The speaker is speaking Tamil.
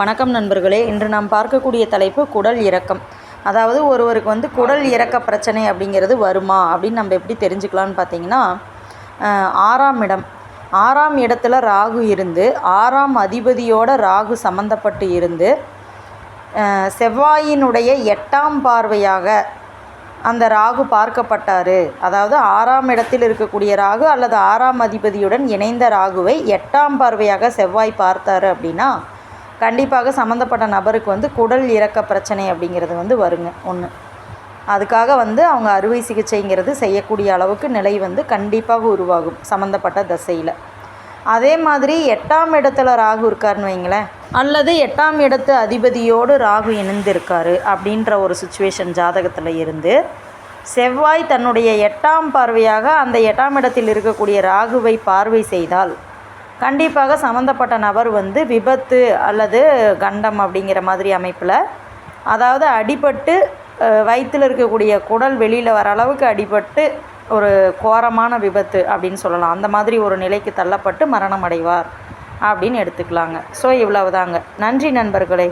வணக்கம் நண்பர்களே. இன்று நாம் பார்க்கக்கூடிய தலைப்பு குடல் இறக்கம். அதாவது ஒருவருக்கு வந்து குடல் இறக்க பிரச்சனை அப்படிங்கிறது வருமா? அப்படின்னு நம்ம எப்படி தெரிஞ்சுக்கலான்னு பார்த்தீங்கன்னா ஆறாம் இடம். ஆறாம் இடத்துல ராகு இருந்து ஆறாம் அதிபதியோட ராகு சம்மந்தப்பட்டு இருந்து செவ்வாயினுடைய எட்டாம் பார்வையாக அந்த ராகு பார்க்கப்பட்டார். அதாவது ஆறாம் இடத்தில் இருக்கக்கூடிய ராகு அல்லது ஆறாம் அதிபதியுடன் இணைந்த ராகுவை எட்டாம் பார்வையாக செவ்வாய் பார்த்தாரு அப்படின்னா கண்டிப்பாக சம்மந்தப்பட்ட நபருக்கு வந்து குடல் இறக்க பிரச்சனை அப்படிங்கிறது வந்து வருங்க ஒன்று அதுக்காக வந்து அவங்க அறுவை சிகிச்சைங்கிறது செய்யக்கூடிய அளவுக்கு நிலை வந்து கண்டிப்பாக உருவாகும் சம்மந்தப்பட்ட தசையில். அதே மாதிரி எட்டாம் இடத்துல ராகு இருக்காருன்னு வைங்களேன். அல்லது எட்டாம் இடத்து அதிபதியோடு ராகு இணைந்திருக்காரு அப்படின்ற ஒரு சுச்சுவேஷன் ஜாதகத்தில் இருந்து செவ்வாய் தன்னுடைய எட்டாம் பார்வையாக அந்த எட்டாம் இடத்தில் இருக்கக்கூடிய ராகுவை பார்வை செய்தால் கண்டிப்பாக சம்மந்தப்பட்ட நபர் வந்து விபத்து அல்லது கண்டம் அப்படிங்கிற மாதிரி அமைப்பில் அதாவது அடிபட்டு வயிற்றில் இருக்கக்கூடிய குடல் வெளியில் வர அளவுக்கு அடிபட்டு ஒரு கோரமான விபத்து அப்படின்னு சொல்லலாம். அந்த மாதிரி ஒரு நிலைக்கு தள்ளப்பட்டு மரணம் அடைவார் அப்படின்னு எடுத்துக்கலாங்க. ஸோ இவ்வளவுதாங்க. நன்றி நண்பர்களே.